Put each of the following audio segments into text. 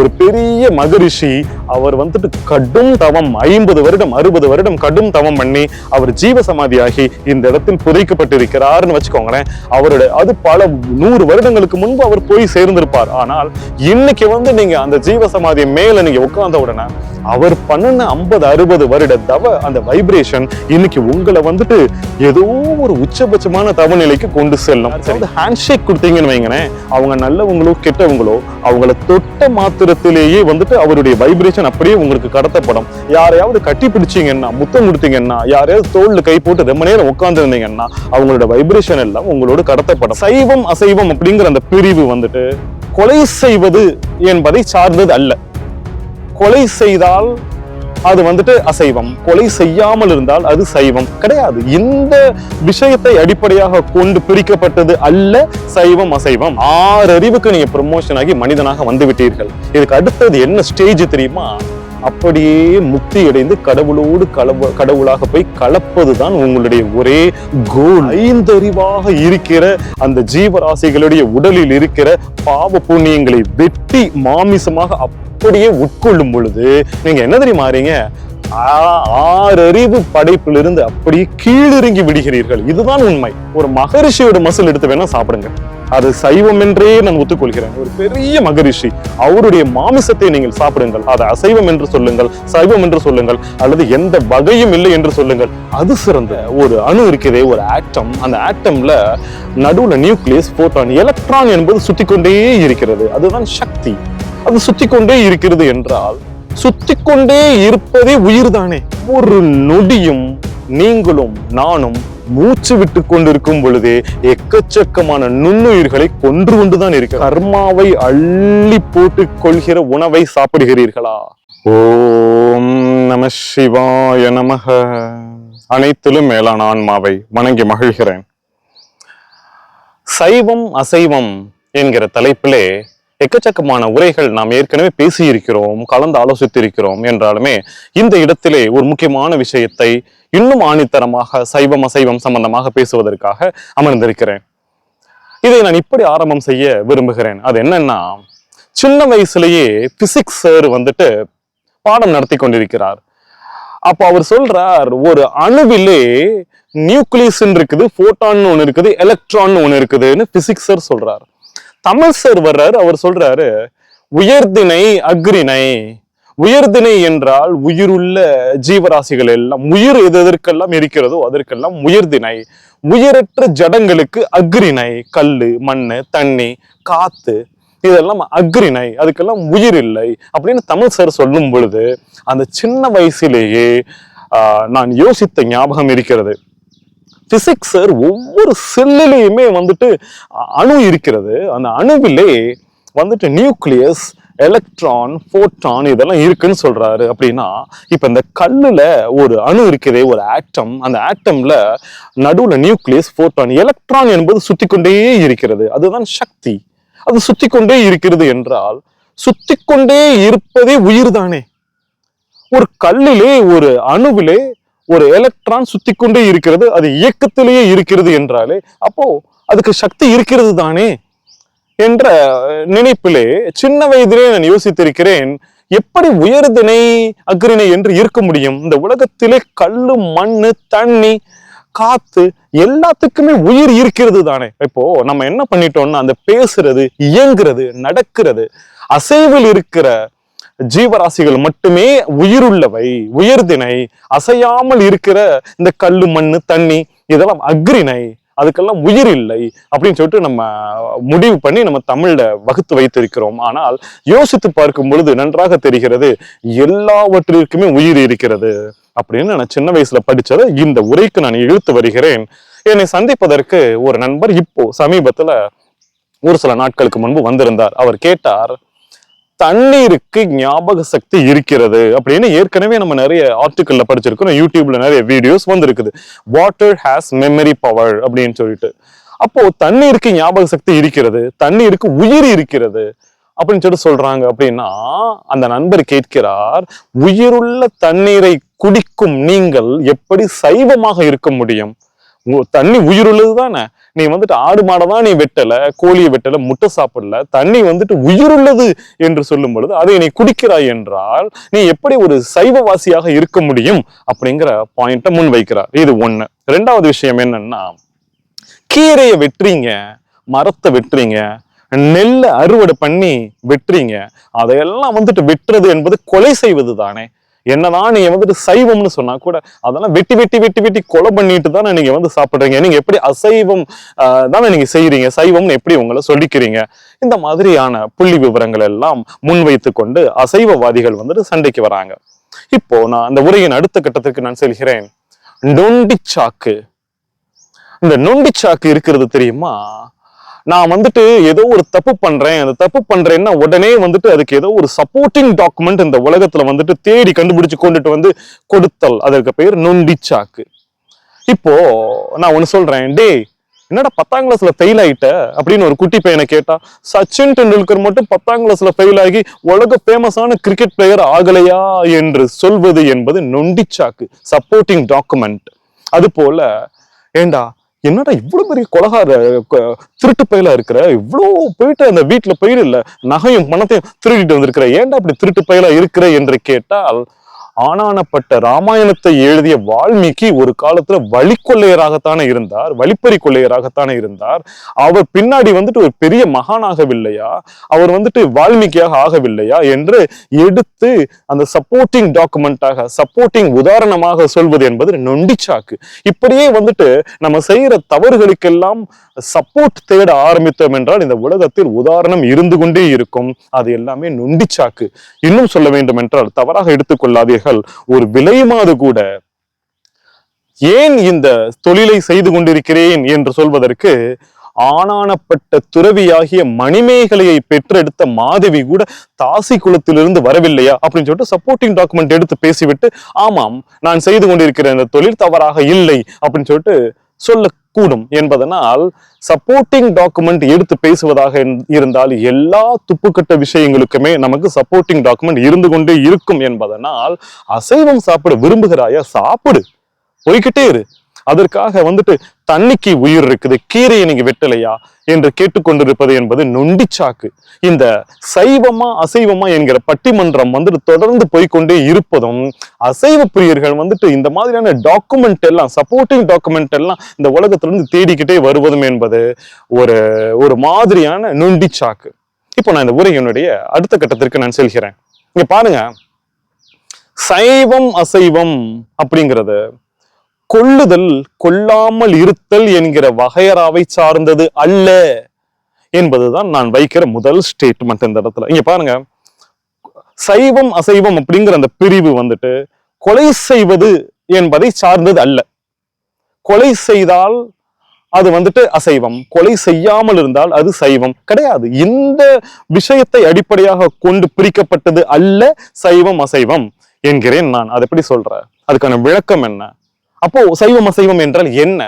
ஒரு பெரிய மகரிஷி அவர் வந்துட்டு கடும் தவம் ஐம்பது வருடம் அறுபது வருடம் கடும் தவம் பண்ணி அவர் ஜீவ சமாதியாகி இந்த இடத்தில் புதைக்கப்பட்டிருக்கிறார்னு வச்சுக்கோங்களேன். அவருடைய அது பல நூறு வருடங்களுக்கு முன்பு அவர் போய் சேர்ந்திருப்பார். ஆனால் இன்னைக்கு வந்து நீங்க அந்த ஜீவ சமாதி மேல நீங்க உட்கார்ந்த உடனே அவர் பண்ணின ஐம்பது அறுபது வருட தவ அந்த வைப்ரேஷன் இன்னைக்கு உங்களை வந்துட்டு ஏதோ ஒரு உச்சபட்சமான தவ நிலைக்கு கொண்டு செல்லும். ஹேண்ட் ஷேக் கொடுத்தீங்கன்னு வைங்களேன். அவங்க நல்லவங்களோ கெட்டவங்களோ அவங்கள தொட்ட மாத்திரத்திலேயே வந்துட்டு அவருடைய வைப்ரேஷன் அப்படியே உங்களுக்கு கடத்தப்படும். யாரையாவது கட்டி பிடிச்சீங்கன்னா முத்தம் கொடுத்தீங்கன்னா யாரையாவது தோல்ல கை போட்டு ரொம்ப நேரம் உட்காந்துருந்தீங்கன்னா அவங்களோட வைப்ரேஷன் எல்லாம் உங்களோட கடத்தப்படும். சைவம் அசைவம் அப்படிங்கிற அந்த பிரிவு வந்துட்டு கொலை செய்வது என்பதை சார்ந்தது அல்ல. கொலை செய்தால் அது வந்துட்டு அசைவம். கொலை செய்யாமல் இருந்தால் அது சைவம். கிடையாது. இந்த விஷயத்தை அடிப்படையாக கொண்டு பிரிக்கப்பட்டது அல்ல சைவம் அசைவம். ஆறு அறிவுக்கு நீங்க ப்ரமோஷன் ஆகி மனிதனாக வந்து விட்டீர்கள் இதுக்கு அடுத்தது என்ன ஸ்டேஜ் தெரியுமா? அப்படியே முக்தி அடைந்து கடவுளோடு கலவு கடவுளாக போய் கலப்பதுதான் உங்களுடைய ஒரே கோல் ஐந்தறிவாக இருக்கிற அந்த ஜீவராசிகளுடைய உடலில் இருக்கிற பாவ புண்ணியங்களை வெட்டி மாமிசமாக அப்படியே உட்கொள்ளும் பொழுது நீங்க என்ன தெரியுமா மாறீங்க ஆறறிவு படைப்பிலிருந்து அப்படியே கீழிறங்கி விடுகிறீர்கள். இதுதான் உண்மை. ஒரு மகரிஷியோட மசில் எடுத்து வேணா சாப்பிடுங்க. அது சைவம் என்றே நான் ஒத்துக்கொள்கிறேன். ஒரு பெரிய மகரிஷி அவருடைய மாமிசத்தை நீங்கள் சாப்பிடுங்கள். அதை அசைவம் என்று சொல்லுங்கள் சைவம் என்று சொல்லுங்கள் அல்லது எந்த வகையும் இல்லை என்று சொல்லுங்கள். அது சிறந்த ஒரு அணு இருக்கிறதே ஒரு ஆட்டம் அந்த ஆட்டம்ல நடுவுல நியூக்ளியஸ் போட்டான் எலக்ட்ரான் என்பது சுத்தி கொண்டே இருக்கிறது. அதுதான் சக்தி. அது சுத்தி கொண்டே இருக்கிறது என்றால் சுத்தி கொண்டே இருப்பதே உயிர் தானே ஒரு நொடியும் நீங்களும் நானும் மூச்சு விட்டு கொண்டிருக்கும் பொழுதே எக்கச்சக்கமான நுண்ணுயிர்களை கொன்று கொண்டுதான் இருக்கு கர்மாவை அள்ளி போட்டு கொள்கிற உணவை சாப்பிடுகிறீர்களா? ஓம் நம சிவாய நமக. அனைத்திலும் மேலான ஆன்மாவை வணங்கி மகிழ்கிறேன். சைவம் அசைவம் என்கிற தலைப்பிலே எக்கச்சக்கமான உரைகள் நாம் ஏற்கனவே பேசியிருக்கிறோம் கலந்து ஆலோசித்திருக்கிறோம் என்றாலுமே இந்த இடத்திலே ஒரு முக்கியமான விஷயத்தை இன்னும் ஆணித்தரமாக சைவம் அசைவம் சம்பந்தமாக பேசுவதற்காக அமர்ந்திருக்கிறேன். இதை நான் இப்படி ஆரம்பம் செய்ய விரும்புகிறேன். அது என்னன்னா சின்ன வயசுலயே பிசிக்ஸ் சார் வந்துட்டு பாடம் நடத்தி கொண்டிருக்கிறார். அப்போ அவர் சொல்றார் ஒரு அணுவிலே நியூக்ளியஸ் இருக்குது போட்டான்னு ஒன்று இருக்குது எலக்ட்ரான் ஒன்று இருக்குதுன்னு பிசிக்ஸ் சார் சொல்றார். தமிழ் சார் வர்றாரு அவர் சொல்றாரு உயர்திணை அக்ரிணை உயர்திணை என்றால் உயிருள்ள ஜீவராசிகள் எல்லாம் உயிர் எது எதற்கெல்லாம் இருக்கிறதோ அதற்கெல்லாம் உயர்திணை உயிரற்ற ஜடங்களுக்கு அக்ரிணை கல்லு மண் தண்ணி காத்து இதெல்லாம் அக்ரிணை அதுக்கெல்லாம் உயிர் இல்லை. அப்படின்னு தமிழ் சார் சொல்லும் பொழுது அந்த சின்ன வயசிலேயே நான் யோசித்த ஞாபகம் இருக்கிறது. பிசிக்ஸ் சார் ஒவ்வொரு செல்லிலையுமே வந்துட்டு அணு இருக்கிறது. அந்த அணுவிலே வந்துட்டு நியூக்ளியஸ் எலக்ட்ரான் ஃபோட்டான் இதெல்லாம் இருக்குன்னு சொல்றாரு. அப்படின்னா இப்போ இந்த கல்லில் ஒரு அணு இருக்குதே ஒரு ஆட்டம் அந்த ஆட்டம்ல நடுவில் நியூக்ளியஸ் ஃபோட்டான் எலக்ட்ரான் என்பது சுத்தி கொண்டே இருக்கிறது. அதுதான் சக்தி. அது சுத்தி கொண்டே இருக்கிறது என்றால் சுத்தி கொண்டே இருப்பதே உயிர் தானே ஒரு கல்லிலே ஒரு அணுவிலே ஒரு எலக்ட்ரான் சுத்தி கொண்டே இருக்கிறது அது இயக்கத்திலேயே இருக்கிறது என்றாலே அப்போ அதுக்கு சக்தி இருக்கிறது தானே என்ற நினைப்பிலே சின்ன வயதிலே நான் யோசித்திருக்கிறேன் எப்படி உயர்திணை அக்ரிணை என்று இருக்க முடியும்? இந்த உலகத்திலே கல்லு மண்ணு தண்ணி காத்து எல்லாத்துக்குமே உயிர் இருக்கிறது தானே. இப்போ நம்ம என்ன பண்ணிட்டோம்னா அந்த பேசுறது இயங்குறது நடக்கிறது அசைவில் இருக்கிற ஜீவராசிகள் மட்டுமே உயிருள்ளவை உயர்திணை அசையாமல் இருக்கிற இந்த கல்லு மண்ணு தண்ணி இதெல்லாம் அக்ரிணை அதுக்கெல்லாம் உயிர் இல்லை அப்படின்னு சொல்லிட்டு நம்ம முடிவு பண்ணி நம்ம தமிழ்ல வகுத்து வைத்திருக்கிறோம். ஆனால் யோசித்து பார்க்கும் பொழுது நன்றாக தெரிகிறது எல்லாவற்றிற்குமே உயிர் இருக்கிறது அப்படின்னு நான் சின்ன வயசுல படிச்சதை இந்த உரைக்கு நான் இழுத்து வருகிறேன். என்னை சந்திப்பதற்கு ஒரு நண்பர் இப்போ சமீபத்துல ஒரு சில நாட்களுக்கு முன்பு வந்திருந்தார். அவர் கேட்டார் தண்ணீருக்கு ஞாபக சக்தி இருக்கிறது அப்படின்னு ஏற்கனவே நம்ம நிறைய ஆர்டிக்கல்ல படிச்சிருக்கோம். யூடியூப்ல நிறைய வீடியோஸ் வந்திருக்குது. வாட்டர் ஹேஸ் மெமரி பவர் அப்படின்னு சொல்லிட்டு. அப்போ தண்ணீருக்கு ஞாபக சக்தி இருக்கிறது தண்ணீருக்கு உயிர் இருக்கிறது அப்படின்னு சொல்லிட்டு சொல்றாங்க அப்படின்னா அந்த நண்பர் கேட்கிறார் உயிருள்ள தண்ணீரை குடிக்கும் நீங்கள் எப்படி சைவமாக இருக்க முடியும்? தண்ணி உயிருள்ளது தானே நீ வந்துட்டு ஆடு மாடை தான் நீ வெட்டல கோழியை வெட்டல முட்டை சாப்பிடல தண்ணி வந்துட்டு உயிருள்ளது என்று சொல்லும் பொழுது அதை நீ குடிக்கிறாய் என்றால் நீ எப்படி ஒரு சைவவாசியாக இருக்க முடியும் அப்படிங்கிற பாயிண்ட முன் வைக்கிறார் இது ஒண்ணு. ரெண்டாவது விஷயம் என்னன்னா கீரையை வெட்டுறீங்க மரத்தை வெட்டுறீங்க நெல்லை அறுவடை பண்ணி வெட்டுறீங்க அதையெல்லாம் வந்துட்டு வெட்டுறது என்பது கொலை செய்வது தானே என்னதான் நீங்க வந்துட்டு சைவம்னு சொன்னா கூட அதெல்லாம் வெட்டி வெட்டி வெட்டி வெட்டி கொலை பண்ணிட்டு தானே நீங்க வந்து சாப்பிடுறீங்க. நீங்க எப்படி அசைவம் ஆஹ், தானே நீங்க செய்யறீங்க சைவம்னு எப்படி உங்களை சொல்லிக்கிறீங்க? இந்த மாதிரியான புள்ளி விவரங்கள் எல்லாம் முன்வைத்து கொண்டு அசைவவாதிகள் வந்துட்டு சண்டைக்கு வராங்க. இப்போ நான் அந்த உரையின் அடுத்த கட்டத்திற்கு நான் செல்கிறேன். நொண்டிச்சாக்கு. இந்த நொண்டிச்சாக்கு இருக்கிறது தெரியுமா? நான் வந்துட்டு ஏதோ ஒரு தப்பு பண்றேன். அந்த தப்பு பண்றேன்னா உடனே வந்துட்டு அதுக்கு ஏதோ ஒரு சப்போர்ட்டிங் டாக்குமெண்ட் இந்த உலகத்துல வந்துட்டு தேடி கண்டுபிடிச்சு கொண்டுட்டு வந்து கொடுத்தல். அதற்கு பேர் நொண்டிச்சாக்கு. இப்போ நான் ஒன்று சொல்றேன். டேய் என்னடா பத்தாம் கிளாஸ்ல ஃபெயில் ஆயிட்ட? அப்படின்னு ஒரு குட்டி பையனை கேட்டா சச்சின் டெண்டுல்கர் மட்டும் பத்தாம் கிளாஸ்ல ஃபெயில் ஆகி உலக ஃபேமஸான கிரிக்கெட் பிளேயர் ஆகலையா? என்று சொல்வது என்பது நொண்டிச்சாக்கு. சப்போர்ட்டிங் டாக்குமெண்ட் அது போல ஏண்டா என்னடா இவ்வளவு பெரிய கொலகார திருட்டு பயிலா இருக்கிற? இவ்வளோ போயிட்டு அந்த வீட்டுல பயிர் இல்ல. நகையும் பணத்தையும் திருடிட்டு வந்திருக்கிற. ஏன்டா அப்படி திருட்டு பயிலா இருக்கிற என்று கேட்டால் ஆனானப்பட்ட ராமாயணத்தை எழுதிய வால்மீகி ஒரு காலத்துல வழிக்கொள்ளையராகத்தானே இருந்தார் வழிப்பறி கொள்ளையராகத்தானே இருந்தார். அவர் பின்னாடி வந்துட்டு ஒரு பெரிய மகானாகவில்லையா அவர் வந்துட்டு வால்மீகியாக ஆகவில்லையா என்று எடுத்து அந்த சப்போர்ட்டிங் டாக்குமெண்டாக சப்போர்ட்டிங் உதாரணமாக சொல்வது என்பது நொண்டிச்சாக்கு. இப்படியே வந்துட்டு நம்ம செய்யற தவறுகளுக்கெல்லாம் சப்போர்ட் தேட ஆரம்பித்தோம் என்றால் இந்த உலகத்தில் உதாரணம் இருந்து கொண்டே இருக்கும். அது எல்லாமே நொண்டிச்சாக்கு. இன்னும் சொல்ல வேண்டும் என்றால் தவறாக எடுத்துக்கொள்ளாதீர்கள். ஒரு விலையுமாது கூட ஏன் இந்த தொழிலை செய்து கொண்டிருக்கிறேன் என்று சொல்வதற்கு ஆனானப்பட்ட துறவியாகிய மணிமேகலையை பெற்றெடுத்த மாதவி கூட தாசி குளத்திலிருந்து வரவில்லையா அப்படின்னு சொல்லிட்டு சப்போர்ட்டிங் டாக்குமெண்ட் எடுத்து பேசிவிட்டு ஆமாம் நான் செய்து கொண்டிருக்கிற இந்த தொழில் தவறாக இல்லை அப்படின்னு சொல்லிட்டு சொல்ல கூடும் என்பதனால் சப்போர்ட்டிங் டாக்குமெண்ட் எடுத்து பேசுவதாக இருந்தால் எல்லா துப்புக்கட்ட விஷயங்களுக்குமே நமக்கு சப்போர்ட்டிங் டாக்குமெண்ட் இருந்து கொண்டே இருக்கும் என்பதனால் அசைவம் சாப்பிட விரும்புகிறாயா சாப்பிடு. போய்கிட்டே இரு. அதற்காக வந்துட்டு தண்ணிக்கு உயிர் இருக்குது கீரையை நீங்க வெட்டலையா என்று கேட்டுக்கொண்டிருப்பது என்பது நொண்டிச்சாக்கு. இந்த சைவமா அசைவமா என்கிற பட்டிமன்றம் வந்துட்டு தொடர்ந்து போய்க்கொண்டே இருப்பதும் அசைவ பிரியர்கள் வந்துட்டு இந்த மாதிரியான டாக்குமெண்ட் எல்லாம் சப்போர்ட்டிங் டாக்குமெண்ட் எல்லாம் இந்த உலகத்திலிருந்து தேடிக்கிட்டே வருவதும் என்பது ஒரு ஒரு மாதிரியான நொண்டிச்சாக்கு. இப்போ நான் இந்த உரையினுடைய அடுத்த கட்டத்திற்கு நான் செல்கிறேன். இங்க பாருங்க. சைவம் அசைவம் அப்படிங்கிறது கொள்ளுதல் கொல்லாமல் இருத்தல் என்கிற வகையறாவை சார்ந்தது அல்ல என்பதுதான் நான் வைக்கிற முதல் ஸ்டேட்மெண்ட் இந்த இடத்துல. இங்க பாருங்க. சைவம் அசைவம் அப்படிங்கிற அந்த பிரிவு வந்துட்டு கொலை செய்வது என்பதை சார்ந்தது அல்ல. கொலை செய்தால் அது வந்துட்டு அசைவம். கொலை செய்யாமல் இருந்தால் அது சைவம். கிடையாது. இந்த விஷயத்தை அடிப்படையாக கொண்டு பிரிக்கப்பட்டது அல்ல சைவம் அசைவம் என்கிறேன் நான். அதை எப்படி சொல்ற? அதுக்கான விளக்கம் என்ன? அப்போ சைவம் அசைவம் என்றால் என்ன?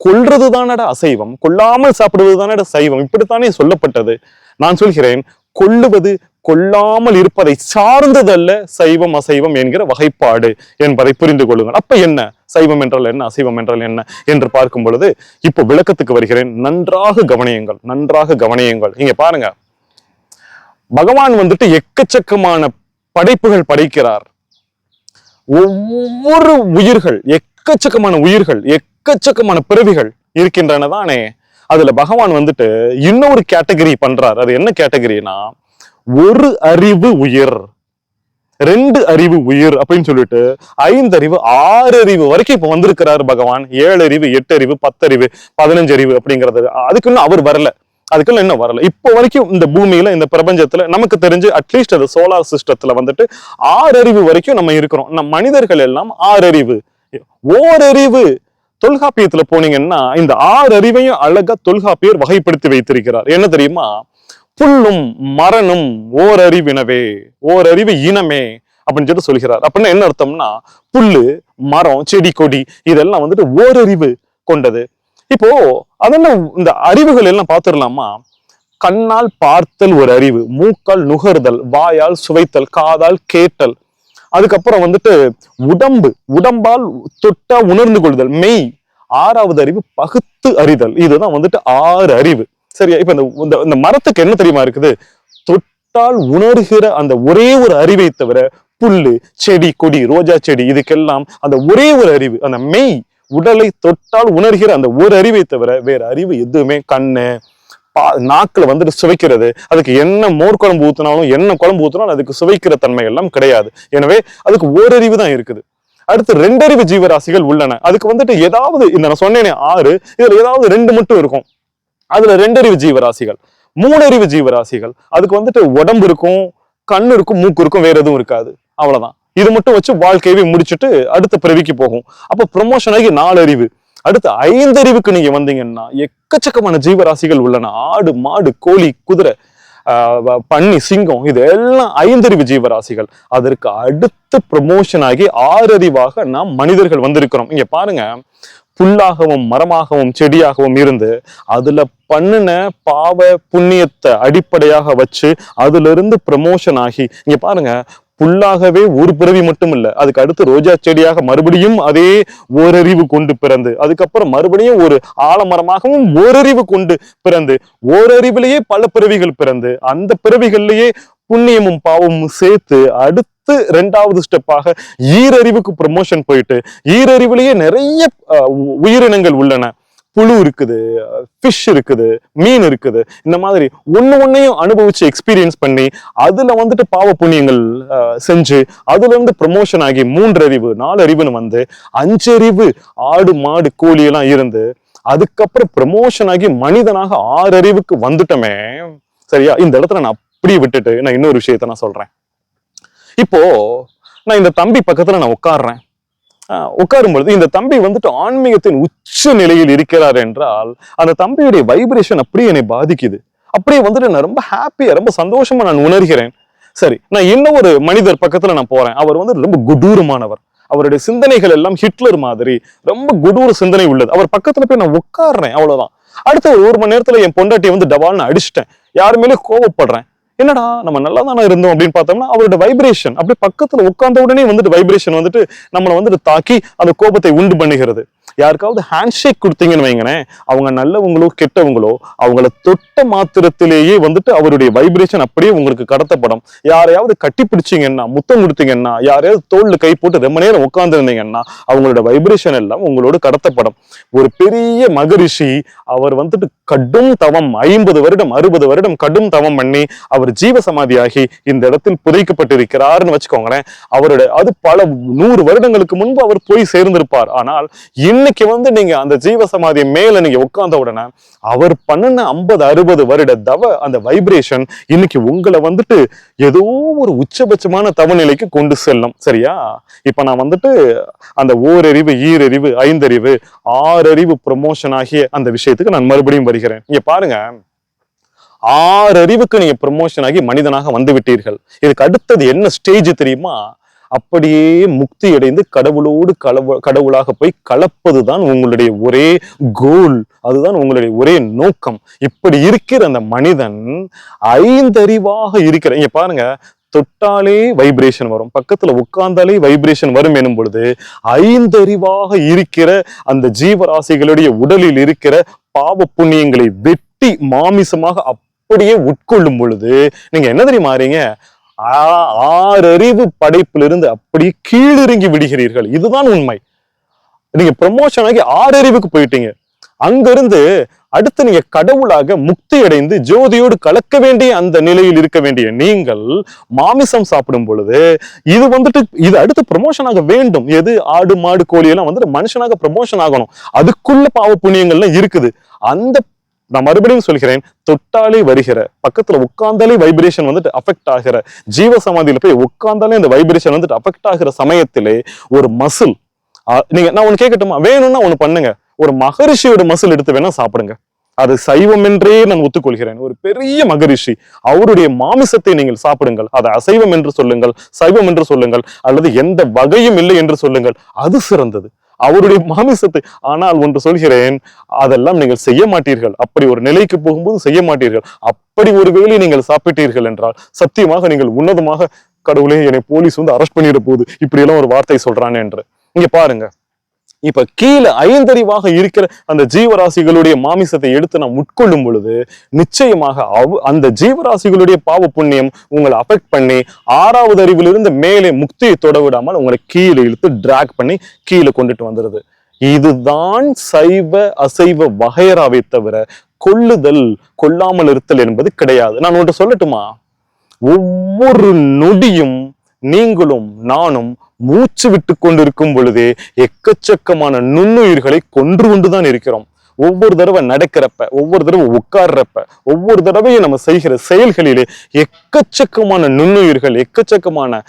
கொள்றது தானடா அசைவம் கொல்லாமல் சாப்பிடுவது தானடா சைவம் இப்படித்தானே சொல்லப்பட்டது. நான் சொல்கிறேன் கொள்ளுவது கொல்லாமல் இருப்பதை சார்ந்ததல்ல சைவம் அசைவம் என்கிற வகைப்பாடு என்பதை புரிந்து கொள்ளுங்கள். அப்ப என்ன? சைவம் என்றால் என்ன? அசைவம் என்றால் என்ன? என்று பார்க்கும் பொழுது இப்போ விளக்கத்துக்கு வருகிறேன் நன்றாக கவனியுங்கள் நன்றாக கவனியுங்கள். இங்க பாருங்க. பகவான் வந்துட்டு எக்கச்சக்கமான படைப்புகள் படைக்கிறார். ஒவ்வொரு உயிர்கள் எக்கச்சக்கமான உயிர்கள் எக்கச்சக்கமான பிறவிகள் இருக்கின்றன தானே. அதுல பகவான் வந்துட்டு இன்னொரு கேட்டகரி பண்றார். அது என்ன கேட்டகரினா ஒரு அறிவு உயிர் ரெண்டு அறிவு உயிர் அப்படின்னு சொல்லிட்டு ஐந்து அறிவு ஆறு அறிவு வரைக்கும் இப்ப வந்திருக்கிறார் பகவான். ஏழு அறிவு எட்டு அறிவு பத்தறிவு பதினஞ்சு அறிவு அப்படிங்கிறது. அதுக்கு இன்னும் அவர் வரல. அதுக்குள்ள இன்னும் வரல. இப்போ வரைக்கும் இந்த பூமியில இந்த பிரபஞ்சத்துல நமக்கு தெரிஞ்சு அட்லீஸ்ட் அது சோலார் சிஸ்டத்துல வந்துட்டு ஆறு அறிவு வரைக்கும் நம்ம இருக்கிறோம். நம்ம மனிதர்கள் எல்லாம் ஆறு அறிவு. ஓரறிவு தொல்காப்பியத்துல போனீங்கன்னா இந்த ஆறு அறிவையும் அழகா தொல்காப்பியர் வகைப்படுத்தி வைத்திருக்கிறார். என்ன தெரியுமா? புல்லும் மரணும் ஓரறிவினவே ஓரறிவு இனமே அப்படின்னு சொல்லிட்டு சொல்கிறார். அப்படின்னா என்ன அர்த்தம்னா புல்லு மரம் செடி கொடி இதெல்லாம் வந்துட்டு ஓரறிவு கொண்டது. இப்போ அதெல்லாம் இந்த அறிவுகள் எல்லாம் பார்த்துடலாமா? கண்ணால் பார்த்தல் ஒரு அறிவு மூக்கால் நுகர்தல் வாயால் சுவைத்தல் காதால் கேட்டல். அதுக்கப்புறம் வந்துட்டு உடம்பு உடம்பால் தொட்டா உணர்ந்து கொள்ளுதல் மெய் ஆறாவது அறிவு பகுத்து அறிதல். இதுதான் வந்துட்டு ஆறு அறிவு. சரியா? இப்ப இந்த இந்த- இந்த மரத்துக்கு என்ன தெரியுமா இருக்குது? தொட்டால் உணர்கிற அந்த ஒரே ஒரு அறிவை தவிர புல்லு செடி கொடி ரோஜா செடி இதுக்கெல்லாம் அந்த ஒரே ஒரு அறிவு அந்த மெய் உடலை தொட்டால் உணர்கிற அந்த ஒரு அறிவை தவிர வேற அறிவு எதுவுமே கண்ணு பா நாக்கில் வந்துட்டு சுவைக்கிறது அதுக்கு என்ன மோர் குழம்பு ஊற்றினாலும் என்ன குழம்பு ஊற்றினாலும் அதுக்கு சுவைக்கிற தன்மை எல்லாம் கிடையாது. எனவே அதுக்கு ஓரறிவு தான் இருக்குது. அடுத்து ரெண்டறிவு ஜீவராசிகள் உள்ளன. அதுக்கு வந்துட்டு ஏதாவது இந்த நான் சொன்னேனே ஆறு இதில் ஏதாவது ரெண்டு மட்டும் இருக்கும். அதில் ரெண்டறிவு ஜீவராசிகள். மூணறிவு ஜீவராசிகள். அதுக்கு வந்துட்டு உடம்பு இருக்கும் கண்ணு இருக்கும் மூக்கு இருக்கும் வேற எதுவும் இருக்காது. அவ்வளோதான் இது மட்டும் வச்சு வாழ்க்கையவே முடிச்சுட்டு அடுத்த பிறவிக்கு போகும். அப்போ ப்ரொமோஷன் ஆகி நாலு அறிவு அடுத்து ஐந்தறிவுக்கு நீங்க வந்தீங்கன்னா எக்கச்சக்கமான ஜீவராசிகள் உள்ளன. ஆடு மாடு கோழி குதிரை ஆஹ் பன்னி சிங்கம் இது எல்லாம் ஐந்தறிவு ஜீவராசிகள். அதற்கு அடுத்து ப்ரொமோஷன் ஆகி ஆறறிவாக நாம் மனிதர்கள் வந்திருக்கிறோம். இங்க பாருங்க. புல்லாகவும் மரமாகவும் செடியாகவும் இருந்து அதுல பண்ணின பாவ புண்ணியத்தை அடிப்படையாக வச்சு அதுல இருந்து ப்ரமோஷன் ஆகி இங்க பாருங்க புல்லாகவே ஒரு பிறவி மட்டும் இல்லை அதுக்கு அடுத்து ரோஜா செடியாக மறுபடியும் அதே ஓரறிவு கொண்டு பிறந்து அதுக்கப்புறம் மறுபடியும் ஒரு ஆலமரமாகவும் ஓரறிவு கொண்டு பிறந்து ஓரறிவிலேயே பல பிறவிகள் பிறந்து அந்த பிறவிகள்லேயே புண்ணியமும் பாவமும் சேர்த்து அடுத்து ரெண்டாவது ஸ்டெப்பாக ஈரறிவுக்கு ப்ரமோஷன் போயிட்டு ஈரறிவுலேயே நிறைய உ- உயிரினங்கள் உள்ளன. புழு இருக்குது ஃபிஷ் இருக்குது மீன் இருக்குது. இந்த மாதிரி ஒன்று ஒன்றையும் அனுபவிச்சு எக்ஸ்பீரியன்ஸ் பண்ணி அதில் வந்துட்டு பாவ புண்ணியங்கள் செஞ்சு அதுலேருந்து ப்ரமோஷன் ஆகி மூன்றறிவு நாலு அறிவுன்னு வந்து அஞ்சறிவு ஆடு மாடு கோழியெல்லாம் இருந்து அதுக்கப்புறம் ப்ரமோஷன் ஆகி மனிதனாக ஆறு அறிவுக்கு வந்துட்டோமே. சரியா? இந்த இடத்துல நான் அப்படியே விட்டுட்டு நான் இன்னொரு விஷயத்த நான் சொல்றேன். இப்போ நான் இந்த தம்பி பக்கத்துல நான் உட்கார்றேன். உட்காரும் பொழுது இந்த தம்பி வந்துட்டு ஆன்மீகத்தின் உச்ச நிலையில் இருக்கிறார் என்றால் அந்த தம்பியுடைய வைப்ரேஷன் அப்படியே என்னை பாதிக்குது. அப்படியே வந்துட்டு நான் ரொம்ப ஹாப்பியா ரொம்ப சந்தோஷமா நான் உணர்கிறேன். சரி நான் இன்னும் ஒரு மனிதர் பக்கத்துல நான் போறேன். அவர் வந்து ரொம்ப குடூரமானவர். அவருடைய சிந்தனைகள் எல்லாம் ஹிட்லர் மாதிரி ரொம்ப குடூர சிந்தனை உள்ளது. அவர் பக்கத்துல போய் நான் உட்கார்றேன் அவ்வளவுதான். அடுத்த ஒரு ஒரு மணி நேரத்துல என் பொண்டாட்டியை வந்து டபால்னு அடிச்சிட்டேன். யார் மேலேயும் கோவப்படுறேன். என்னடா நம்ம நல்லா தானே இருந்தோம் அப்படின்னு பார்த்தோம்னா அவரோட வைப்ரேஷன் அப்படியே பக்கத்துல உட்கார்ந்த உடனே வந்துட்டு வைப்ரேஷன் வந்துட்டு நம்மளை வந்துட்டு தாக்கி அந்த கோபத்தை உண்டு பண்ணுகிறது. யாருக்காவது ஹேண்ட் ஷேக் கொடுத்தீங்கன்னு வைங்களேன் அவங்க நல்லவங்களோ கெட்டவங்களோ அவங்கள தொட்ட மாத்திரத்திலேயே வந்துட்டு அவருடைய வைப்ரேஷன் அப்படியே உங்களுக்கு கடத்தப்படும். யாரையாவது கட்டி பிடிச்சிங்கன்னா முத்தம் கொடுத்தீங்கன்னா யாரையாவது தோல்ல கை போட்டு ரொம்ப நேரம் உட்காந்துருந்தீங்கன்னா அவங்களோட வைப்ரேஷன் எல்லாம் உங்களோட கடத்தப்படும். ஒரு பெரிய மகரிஷி அவர் வந்துட்டு கடும் தவம் ஐம்பது வருடம் அறுபது வருடம் கடும் தவம் பண்ணி அவர் ஜீவசமாதியாகி இந்த இடத்தில் புதைக்கப்பட்டிருக்கிறார்னு வச்சுக்கோங்களேன் அவரோட அது பல நூறு வருடங்களுக்கு முன்பு அவர் போய் சேர்ந்திருப்பார். ஆனால் இன்னைக்கு வந்து நீங்க அந்த ஜீவ சமாதி மேல நீங்க உட்கார்ந்த உடனே அவர் பண்ணின ஐம்பது அறுபது வருட தவ அந்த வைப்ரேஷன் இன்னைக்கு உங்களை வந்துட்டு ஏதோ ஒரு உச்சபட்சமான தவநிலைக்கு கொண்டு செல்லும். சரியா? இப்ப நான் வந்துட்டு அந்த ஓரறிவு ஈரறிவு ஐந்தறிவு ஆறறிவு ப்ரொமோஷன் ஆகிய அந்த விஷயத்துக்கு நான் மறுபடியும் வருகிறேன். இங்க பாருங்க. ஆறறிவுக்கு நீங்க ப்ரொமோஷன் ஆகி மனிதனாக வந்து விட்டீர்கள். இதுக்கு அடுத்தது என்ன ஸ்டேஜ் தெரியுமா? அப்படியே முக்தி அடைந்து கடவுளோடு கடவு கடவுளாக போய் கலப்பதுதான் உங்களுடைய ஒரே கோல் அதுதான் உங்களுடைய ஒரே நோக்கம். இப்படி இருக்கிற அந்த மனிதன் ஐந்தறிவாக இருக்கிற இங்க பாருங்க தொட்டாலே வைப்ரேஷன் வரும். பக்கத்துல உட்கார்ந்தாலே வைப்ரேஷன் வரும் எனும் பொழுது ஐந்தறிவாக இருக்கிற அந்த ஜீவராசிகளுடைய உடலில் இருக்கிற பாவ புண்ணியங்களை வெட்டி மாமிசமாக அப்படியே உட்கொள்ளும் பொழுது நீங்க என்ன தெரியுமா ஆறீங்க ஆறறிவு படைப்பிலிருந்து அப்படி கீழிறங்கி விடுகிறீர்கள். இதுதான் உண்மை. நீங்க ப்ரமோஷன் ஆகி ஆறறிவுக்கு போயிட்டீங்க. அங்கிருந்து அடுத்து நீங்க கடவுளாக முக்தி அடைந்து ஜோதியோடு கலக்க வேண்டிய அந்த நிலையில் இருக்க வேண்டிய நீங்கள் மாமிசம் சாப்பிடும் பொழுது இது வந்துட்டு இது அடுத்து ப்ரமோஷன் ஆக வேண்டும். எது? ஆடு மாடு கோழி எல்லாம் வந்துட்டு மனுஷனாக ப்ரமோஷன் ஆகணும். அதுக்குள்ள பாவ புண்ணியங்கள்லாம் இருக்குது. அந்த நான் மறுபடியும் சொல்கிறேன் தொட்டாலே வருகிற பக்கத்துல உட்கார்ந்தாலே வைப்ரேஷன் வந்துட்டு அஃபெக்ட் ஆகிற ஜீவ சமாதியில போய் உட்கார்ந்தாலே அந்த வைப்ரேஷன் வந்துட்டு அஃபெக்ட் ஆகிற சமயத்திலே ஒரு மசில் நீங்க நான் ஒன்று கேட்கட்டுமா வேணும்னா ஒன்று பண்ணுங்க. ஒரு மகரிஷியோட மசில் எடுத்து வேணா சாப்பிடுங்க. அது சைவம் என்றே நான் ஒத்துக்கொள்கிறேன். ஒரு பெரிய மகரிஷி அவருடைய மாமிசத்தை நீங்கள் சாப்பிடுங்கள். அதை அசைவம் என்று சொல்லுங்கள் சைவம் என்று சொல்லுங்கள் அல்லது எந்த வகையும் இல்லை என்று சொல்லுங்கள். அது சிறந்தது. அவருடைய மாமிசத்தை ஆனால் ஒன்று சொல்கிறேன் அதெல்லாம் நீங்கள் செய்ய மாட்டீர்கள். அப்படி ஒரு நிலைக்கு போகும்போது செய்ய மாட்டீர்கள். அப்படி ஒரு வேளை நீங்கள் சாப்பிட்டீர்கள் என்றால் சத்தியமாக நீங்கள் உன்னதமாக கடவுளே என்னை போலீஸ் வந்து அரெஸ்ட் பண்ணிட போகுது. இப்படி எல்லாம் ஒரு வார்த்தை சொல்றானே என்று. இங்க பாருங்க. இப்ப கீழே ஐந்தறிவாக இருக்கிற அந்த ஜீவராசிகளுடைய மாமிசத்தை எடுத்து நாம் உட்கொள்ளும் பொழுது நிச்சயமாக அவ் அந்த ஜீவராசிகளுடைய பாவ புண்ணியம் உங்களை அஃபெக்ட் பண்ணி ஆறாவது அறிவிலிருந்து மேலே முக்தியை தொட விடாமல் உங்களை கீழே இழுத்து டிராக் பண்ணி கீழே கொண்டுட்டு வந்துடுது இதுதான் சைவ அசைவ வகையராவை தவிர கொள்ளுதல் கொல்லாமல் இருத்தல் என்பது கிடையாது. நான் ஒன்று சொல்லட்டுமா? ஒவ்வொரு நொடியும் நீங்களும் நானும் மூச்சு விட்டு கொண்டிருக்கும் பொழுதே எக்கச்சக்கமான நுண்ணுயிர்களை கொன்று கொண்டுதான் இருக்கிறோம். ஒவ்வொரு தடவை நடக்கிறப்ப ஒவ்வொரு தடவை உட்கார்றப்ப ஒவ்வொரு தடவையும் நம்ம செய்கிற செயல்களிலே எக்கச்சக்கமான நுண்ணுயிர்கள் எக்கச்சக்கமான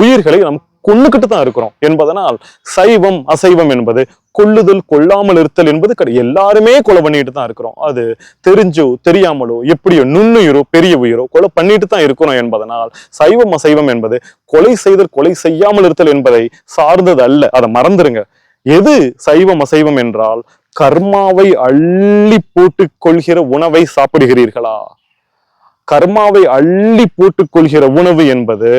உயிர்களை நம்ம கொண்டுகிட்டு தான் இருக்கிறோம். என்பதனால் சைவம் அசைவம் என்பது கொள்ளுதல் கொள்ளாமல் இருத்தல் என்பது கிடையாது எல்லாருமே கொலை பண்ணிட்டு தான் இருக்கிறோம். அது தெரிஞ்சோ தெரியாமலோ எப்படியோ நுண்ணுயிரோ பெரிய உயிரோ கொலை பண்ணிட்டு தான் இருக்கிறோம் என்பதனால் சைவம் அசைவம் என்பது கொலை செய்தல் கொலை செய்யாமல் இருத்தல் என்பதை சார்ந்தது அல்ல. அதை மறந்துருங்க. எது சைவம் அசைவம் என்றால் கர்மாவை அள்ளி போட்டுக் கொள்கிற உணவை சாப்பிடுகிறீர்களா? கர்மாவை அள்ளி போட்டுக் கொள்கிற உணவு என்பது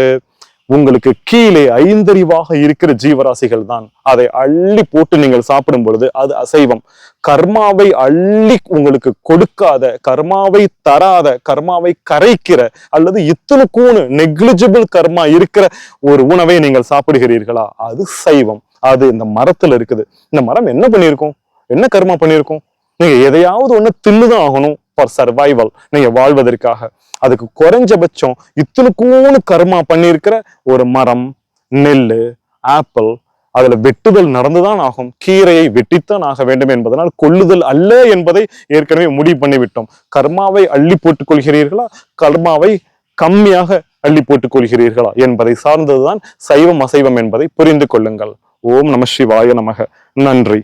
உங்களுக்கு கீழே ஐந்தறிவாக இருக்கிற ஜீவராசிகள் தான். அதை அள்ளி போட்டு நீங்கள் சாப்பிடும் பொழுது அது அசைவம். கர்மாவை அள்ளி உங்களுக்கு கொடுக்காத கர்மாவை தராத கர்மாவை கரைக்கிற அல்லது இத்தனை கூணு நெக்லிஜிபிள் கர்மா இருக்கிற ஒரு உணவை நீங்கள் சாப்பிடுகிறீர்களா? அது சைவம். அது இந்த மரத்துல இருக்குது. இந்த மரம் என்ன பண்ணியிருக்கும்? என்ன கர்மா பண்ணியிருக்கும்? நீங்க எதையாவது ஒண்ணு தில்லுதான் ஆகணும். ஃபார் சர்வைவல் நீங்க வாழ்வதற்காக. அதுக்கு குறைஞ்சபட்சம் இத்தனுக்கூணு கர்மா பண்ணியிருக்கிற ஒரு மரம் நெல் ஆப்பிள் அதுல வெட்டுதல் நடந்துதான் ஆகும். கீரையை வெட்டித்தான் ஆக வேண்டும் என்பதனால் கொள்ளுதல் அல்ல என்பதை ஏற்கனவே முடிவு பண்ணிவிட்டோம். கர்மாவை அள்ளி போட்டுக் கொள்கிறீர்களா? கர்மாவை கம்மியாக அள்ளி போட்டுக் கொள்கிறீர்களா? என்பதை சார்ந்ததுதான் சைவம் அசைவம் என்பதை புரிந்து கொள்ளுங்கள். ஓம் நம சிவாய நமக. நன்றி.